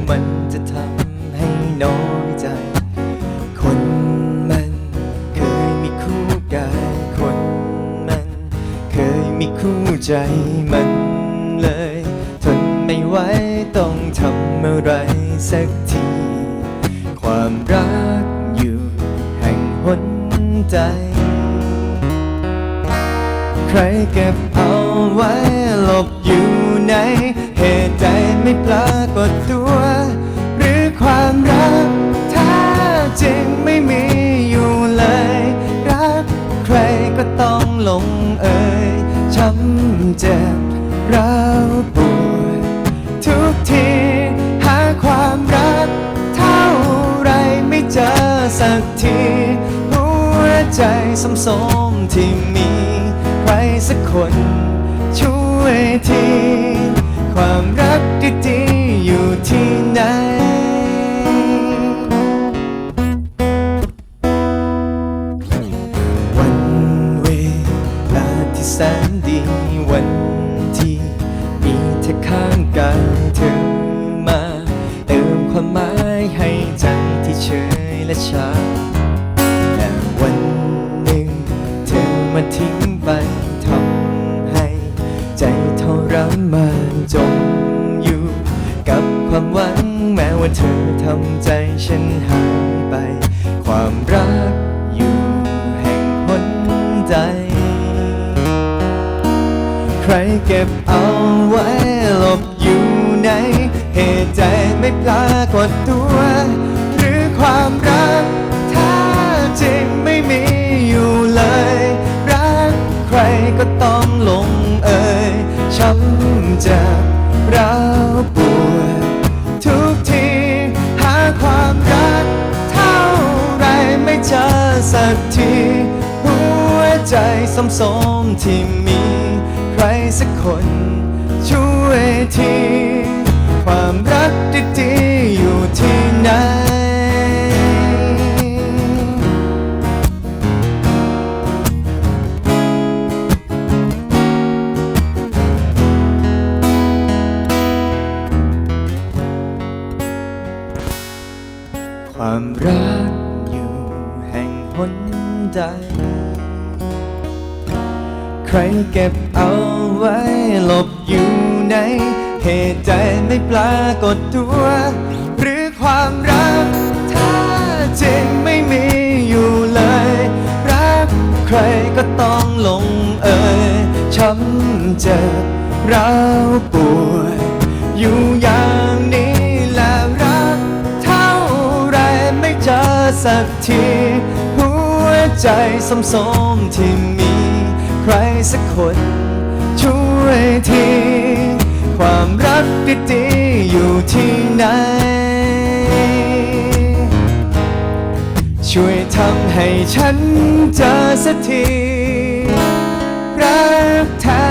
ามันจะทำให้น้อยใจ คนมันเคยมีคู่กาย คนมันเคยมีคู่ใจมันเลย ทนไม่ไหวต้องทำอะไรสักที ความรักอยู่แห่งหนใจ ใครเก็บเอาไว้หลบอยู่ในเหตุใดไม่ปรากฏตัว ช้ำเจ็บร้าวปวดทุกทีหาความรักเท่าไรไม่เจอสักที หัวใจสมสมที่มีใครสักคนช่วยทีความ วันที่มีเธอข้างกายเธอมา เติมความหมายให้ใจที่เฉยและชาแต่วันหนึ่ง เธอมาทิ้งไปทำให้ ใจทรมานจมอยู่กับความหวังแม้ว่าเธอทำใจฉันหายไป ความรัก รเก็บเอาไว้หลบอยู่ในเหตุใจไม่ปรากฏตัว หรือความรักแท้จริงไม่มีอยู่เลย รักใครก็ต้องลงเอยช้ำจ็บร้าวปวดทุกทีหาความรักเท่าไรไม่เจอสักที หัวใจสมสมที่มี สักคน ช่วยทีความรักดีๆอยู่ที่ไหนความรักอยู่แห่งหนใจใครเก็บเอา ไว้หลบอยู่ในเหตุใจไม่ปรากฏตัว หรือความรักแท้จริงไม่มีอยู่เลย รักใครก็ต้องลงเอยช้ำเจ็บร้าวปวดอยู่อย่างนี้แล้วรัก เท่าไรไม่เจอสักทีหัวใจสมสมที่มีใครสักคน วยที ความรักดีๆอยู่ที่ไหน ช่วยทำให้ฉันเจอสักที รักแท้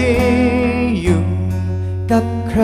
ดีๆอยู่กับใคร